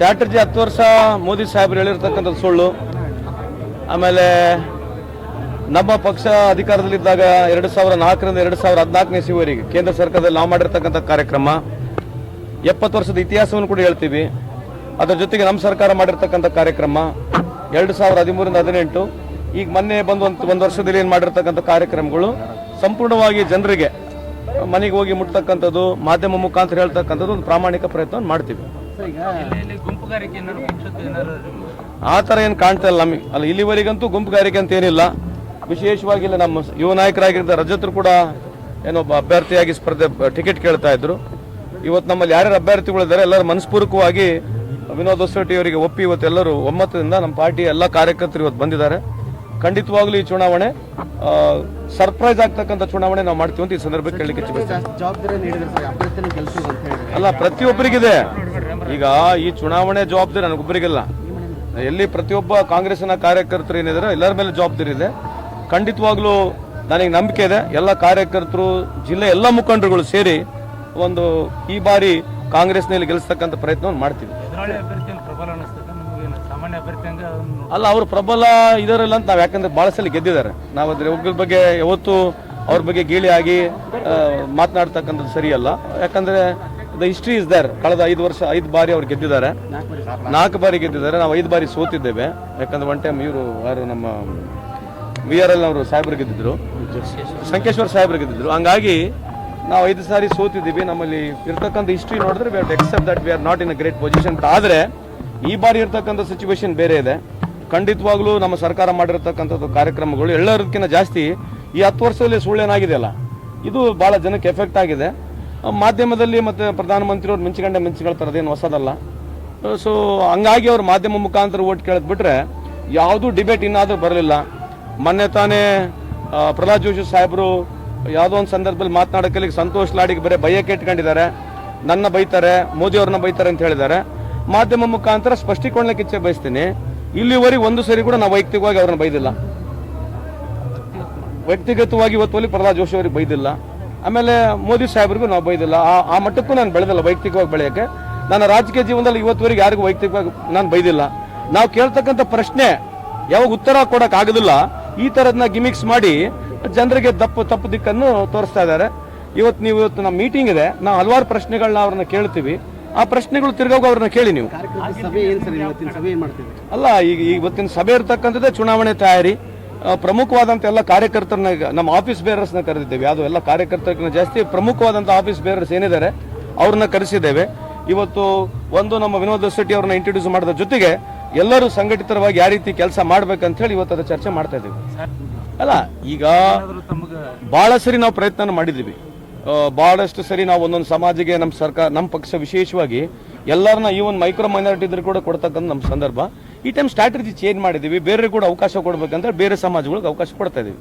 Strategy ಹತ್ತು ವರ್ಷ ಮೋದಿ ಸಾಹೇಬ್ರು ಹೇಳಿರ್ತಕ್ಕಂಥದ್ದು ಸುಳ್ಳು. ಆಮೇಲೆ ನಮ್ಮ ಪಕ್ಷ ಅಧಿಕಾರದಲ್ಲಿದ್ದಾಗ ಎರಡು ಸಾವಿರ ನಾಲ್ಕರಿಂದ ಎರಡು ಸಾವಿರ ಹದಿನಾಲ್ಕನೇ ಸಿವರಿಗೆ ಕೇಂದ್ರ ಸರ್ಕಾರದಲ್ಲಿ ನಾವು ಮಾಡಿರ್ತಕ್ಕಂಥ ಕಾರ್ಯಕ್ರಮ. ಎಪ್ಪತ್ತು ವರ್ಷದ ಇತಿಹಾಸವನ್ನು ಕೂಡ ಹೇಳ್ತೀವಿ. ಅದರ ಜೊತೆಗೆ ನಮ್ಮ ಸರ್ಕಾರ ಮಾಡಿರ್ತಕ್ಕಂಥ ಕಾರ್ಯಕ್ರಮ. ಎರಡು ಸಾವಿರದ ಹದಿಮೂರಿಂದ ಹದಿನೆಂಟು. ಈಗ ಮೊನ್ನೆ ಬಂದು ಒಂದು ಒಂದು ವರ್ಷದಲ್ಲಿ ಏನು ಮಾಡಿರ್ತಕ್ಕಂಥ ಕಾರ್ಯಕ್ರಮಗಳು. ಸಂಪೂರ್ಣವಾಗಿ ಜನರಿಗೆ ಮನೆಗೆ ಹೋಗಿ ಮುಟ್ತಕ್ಕಂಥದ್ದು, ಮಾಧ್ಯಮ ಮುಖಾಂತರ ಹೇಳ್ತಕ್ಕಂಥದ್ದು ಒಂದು ಪ್ರಾಮಾಣಿಕ ಪ್ರಯತ್ನವನ್ನು ಮಾಡ್ತೀವಿ. ಆ ಥರ ಏನು ಕಾಣ್ತಾ ಇಲ್ಲ ನಮಗೆ. ಅಲ್ಲಿ ಇಲ್ಲಿವರೆಗಂತೂ ಗುಂಪುಗಾರಿಕೆ ಅಂತ ಏನಿಲ್ಲ. ವಿಶೇಷವಾಗಿ ಇಲ್ಲಿ ನಮ್ಮ ಯುವ ನಾಯಕರಾಗಿದ್ದ ರಜತರು ಕೂಡ ಏನೋ ಒಬ್ಬ ಅಭ್ಯರ್ಥಿಯಾಗಿ ಸ್ಪರ್ಧೆ ಟಿಕೆಟ್ ಕೇಳ್ತಾ ಇದ್ರು. ಇವತ್ತು ನಮ್ಮಲ್ಲಿ ಯಾರ್ಯಾರು ಅಭ್ಯರ್ಥಿಗಳಿದ್ದಾರೆ ಎಲ್ಲರೂ ಮನಸ್ಪೂರ್ವಕವಾಗಿ ವಿನೋದ್ ಹೊಸಟಿ ಅವರಿಗೆ ಒಪ್ಪಿ ಇವತ್ತು ಎಲ್ಲರೂ ಒಮ್ಮತದಿಂದ ನಮ್ಮ ಪಾರ್ಟಿ ಎಲ್ಲ ಕಾರ್ಯಕರ್ತರು ಇವತ್ತು ಬಂದಿದ್ದಾರೆ. ಖಂಡಿತವಾಗ್ಲೂ ಈ ಚುನಾವಣೆ ಸರ್ಪ್ರೈಸ್ ಆಗ್ತಕ್ಕಂಥ ಚುನಾವಣೆ ನಾವು ಮಾಡ್ತೀವಿ ಅಂತ ಈ ಸಂದರ್ಭಕ್ಕೆ ಹೇಳಲಿಕ್ಕೆ ಅಲ್ಲ ಪ್ರತಿಯೊಬ್ಬರಿಗಿದೆ. ಈಗ ಈ ಚುನಾವಣೆ ಜವಾಬ್ದಾರಿ ನನಗೊಬ್ಬರಿಗಿಲ್ಲ. ಎಲ್ಲಿ ಪ್ರತಿಯೊಬ್ಬ ಕಾಂಗ್ರೆಸ್ನ ಕಾರ್ಯಕರ್ತರು ಏನಿದ್ದಾರೆ ಎಲ್ಲರ ಮೇಲೆ ಜವಾಬ್ದಾರಿ ಇದೆ. ಖಂಡಿತವಾಗ್ಲೂ ನನಗೆ ನಂಬಿಕೆ ಇದೆ. ಎಲ್ಲ ಕಾರ್ಯಕರ್ತರು ಜಿಲ್ಲೆ ಎಲ್ಲ ಮುಖಂಡರುಗಳು ಸೇರಿ ಒಂದು ಈ ಬಾರಿ ಕಾಂಗ್ರೆಸ್ನಲ್ಲಿ ಗೆಲ್ಲಿಸ್ತಕ್ಕಂಥ ಪ್ರಯತ್ನವನ್ನು ಮಾಡ್ತೀವಿ. ಅಲ್ಲ ಅವರು ಪ್ರಬಲ ಇದರಲ್ಲ ಅಂತ ನಾವು ಯಾಕಂದ್ರೆ ಭಾಳ ಸಲ ಗೆದ್ದಿದ್ದಾರೆ. ನಾವು ಅದ್ರ ಒಬ್ಬರ ಬಗ್ಗೆ ಯಾವತ್ತು ಅವ್ರ ಬಗ್ಗೆ ಗೀಳಿ ಆಗಿ ಮಾತನಾಡ್ತಕ್ಕಂಥದ್ದು ಸರಿಯಲ್ಲ. ಯಾಕಂದ್ರೆ ದ ಹಿಸ್ಟ್ರಿ ಇಸ್ ದರ್ ಕಳೆದ ಐದು ವರ್ಷ, ಐದು ಬಾರಿ ಅವ್ರು ಗೆದ್ದಿದ್ದಾರೆ. ನಾಲ್ಕು ಬಾರಿ ಗೆದ್ದಿದ್ದಾರೆ. ನಾವು ಐದು ಬಾರಿ ಸೋತಿದ್ದೇವೆ. ಯಾಕಂದ್ರೆ ಒನ್ ಟೈಮ್ ಇವರು, ಯಾರು ನಮ್ಮ ವಿ ಆರ್ ಎಲ್ ಅವರು ಸಾಹೇಬ್ರು ಗೆದ್ದಿದ್ರು. ಸಂಕೇಶ್ವರ್ ಸಾಹೇಬ್ರು ಗೆದ್ದಿದ್ರು. ಹಂಗಾಗಿ ನಾವು ಐದು ಸಾರಿ ಸೋತಿದ್ದೀವಿ. ನಮ್ಮಲ್ಲಿ ಇರ್ತಕ್ಕಂಥ ಹಿಸ್ಟ್ರಿ ನೋಡಿದ್ರೆ we except that we are not in a great position ಆದರೆ ಈ ಬಾರಿ ಇರ್ತಕ್ಕಂಥ ಸಿಚುವೇಶನ್ ಬೇರೆ ಇದೆ. ಖಂಡಿತವಾಗ್ಲೂ ನಮ್ಮ ಸರ್ಕಾರ ಮಾಡಿರ್ತಕ್ಕಂಥದ್ದು ಕಾರ್ಯಕ್ರಮಗಳು ಎಲ್ಲರಿಗಿಂತ ಜಾಸ್ತಿ ಈ ಹತ್ತು ವರ್ಷದಲ್ಲಿ ಸುಳ್ಳೇನಾಗಿದೆ ಅಲ್ಲ? ಇದು ಬಹಳ ಜನಕ್ಕೆ ಎಫೆಕ್ಟ್ ಆಗಿದೆ. ಮಾಧ್ಯಮದಲ್ಲಿ ಮತ್ತೆ ಪ್ರಧಾನಮಂತ್ರಿಯವ್ರು ಮಿಂಚಿಕೊಂಡೆ ಮಿಂಚಿಕೊಳ್ತಾರೆ ಅದೇನು ಹೊಸದಲ್ಲ. ಸೊ ಹಂಗಾಗಿ ಅವ್ರು ಮಾಧ್ಯಮ ಮುಖಾಂತರ ಓಟ್ ಕೇಳದ್ ಬಿಟ್ರೆ ಯಾವುದೂ ಡಿಬೇಟ್ ಇನ್ನಾದರೂ ಬರಲಿಲ್ಲ. ಮೊನ್ನೆ ತಾನೇ ಪ್ರಹ್ಲಾದ್ ಜೋಶಿ ಸಾಹೇಬರು ಯಾವುದೋ ಒಂದು ಸಂದರ್ಭದಲ್ಲಿ ಮಾತನಾಡೋಕೆ ಸಂತೋಷ್ ಲಾಡಿಗೆ ಬರೀ ಬೈಯಕ್ಕೆ ಇಟ್ಕೊಂಡಿದ್ದಾರೆ. ನನ್ನ ಬೈತಾರೆ, ಮೋದಿ ಅವ್ರನ್ನ ಬೈತಾರೆ ಅಂತ ಹೇಳಿದ್ದಾರೆ. ಮಾಧ್ಯಮ ಮುಖಾಂತರ ಸ್ಪಷ್ಟೀಕರಣಕ್ಕೆ ಇಚ್ಛೆ ಬಯಸ್ತೀನಿ. ಇಲ್ಲಿವರೆಗೆ ಒಂದು ಸರಿ ಕೂಡ ನಾವು ವೈಯಕ್ತಿಕವಾಗಿ ಅವ್ರನ್ನ ಬೈದಿಲ್ಲ. ವ್ಯಕ್ತಿಗತವಾಗಿ ಇವತ್ತು ಪ್ರಹ್ಲಾದ್ ಜೋಶಿ ಅವರಿಗೆ ಬೈದಿಲ್ಲ. ಆಮೇಲೆ ಮೋದಿ ಸಾಹೇಬ್ರಿಗೂ ನಾವು ಬೈದಿಲ್ಲ. ಆ ಆ ಮಟ್ಟಕ್ಕೂ ನಾನು ಬೆಳೆದಿಲ್ಲ ವೈಯಕ್ತಿಕವಾಗಿ ಬೆಳೆಯೋಕ್ಕೆ. ನನ್ನ ರಾಜಕೀಯ ಜೀವನದಲ್ಲಿ ಇವತ್ತುವರೆಗೆ ಯಾರಿಗೂ ವೈಯಕ್ತಿಕವಾಗಿ ನಾನು ಬೈದಿಲ್ಲ. ನಾವು ಕೇಳ್ತಕ್ಕಂಥ ಪ್ರಶ್ನೆ ಯಾವಾಗ ಉತ್ತರ ಕೊಡೋಕ್ಕಾಗೋದಿಲ್ಲ ಆಗೋದಿಲ್ಲ ಈ ಥರದನ್ನ ಗಿಮಿಕ್ಸ್ ಮಾಡಿ ಜನರಿಗೆ ದಪ್ಪು ತಪ್ಪು ದಿಕ್ಕನ್ನು ತೋರಿಸ್ತಾ ಇದ್ದಾರೆ. ಇವತ್ತು ನೀವು ಇವತ್ತು ನಮ್ಮ ಮೀಟಿಂಗ್ ಇದೆ. ನಾವು ಹಲವಾರು ಪ್ರಶ್ನೆಗಳನ್ನ ಅವ್ರನ್ನ ಕೇಳ್ತೀವಿ. ಆ ಪ್ರಶ್ನೆಗಳು ತಿರ್ಗೋಗಿ ಅವ್ರನ್ನ ಕೇಳಿ ನೀವು. ಅಲ್ಲ ಈಗ ಇವತ್ತಿನ ಸಭೆ ಇರ್ತಕ್ಕಂಥದ್ದೇ ಚುನಾವಣೆ ತಯಾರಿ. ಪ್ರಮುಖವಾದಂಥ ಎಲ್ಲ ಕಾರ್ಯಕರ್ತರನ್ನ ನಮ್ಮ ಆಫೀಸ್ ಬೇರರ್ಸ್ನ ಕರೆದಿದ್ದೇವೆ. ಯಾವುದು ಎಲ್ಲ ಕಾರ್ಯಕರ್ತರನ್ನ ಜಾಸ್ತಿ ಪ್ರಮುಖವಾದಂಥ ಆಫೀಸ್ ಬೇರರ್ಸ್ ಏನಿದ್ದಾರೆ, ಅವ್ರನ್ನ ಕರೆಸಿದ್ದೇವೆ. ಇವತ್ತು ಒಂದು ನಮ್ಮ ವಿನೋದ್ ಶೆಟ್ಟಿ ಅವ್ರನ್ನ ಇಂಟ್ರೊಡ್ಯೂಸ್ ಮಾಡಿದ ಜೊತೆಗೆ ಎಲ್ಲರೂ ಸಂಘಟಿತರವಾಗಿ ಯಾವ ರೀತಿ ಕೆಲಸ ಮಾಡ್ಬೇಕಂತ ಹೇಳಿ ಇವತ್ತು ಅದರ ಚರ್ಚೆ ಮಾಡ್ತಾ ಇದ್ದೀವಿ. ಅಲ್ಲ, ಈಗ ಬಹಳ ಸರಿ ನಾವು ಪ್ರಯತ್ನ ಮಾಡಿದ್ದೀವಿ. ಬಹಳಷ್ಟು ಸರಿ ನಾವು ಒಂದೊಂದು ಸಮಾಜಿಗೆ ನಮ್ಮ ಸರ್ಕಾರ, ನಮ್ಮ ಪಕ್ಷ ವಿಶೇಷವಾಗಿ ಎಲ್ಲರನ್ನ ಈ ಒಂದು ಮೈಕ್ರೋ ಮೈನಾರಿಟಿ ಇದ್ರೂ ಕೂಡ ಕೊಡ್ತಕ್ಕಂಥ ನಮ್ಮ ಸಂದರ್ಭ. ಈ ಟೈಮ್ ಸ್ಟ್ರಾಟಜಿ ಚೇಂಜ್ ಮಾಡಿದ್ದೀವಿ. ಬೇರೆ ಕೂಡ ಅವಕಾಶ ಕೊಡಬೇಕಂದ್ರೆ ಬೇರೆ ಸಮಾಜಗಳಿಗೆ ಅವಕಾಶ ಕೊಡ್ತಾ ಇದೀವಿ.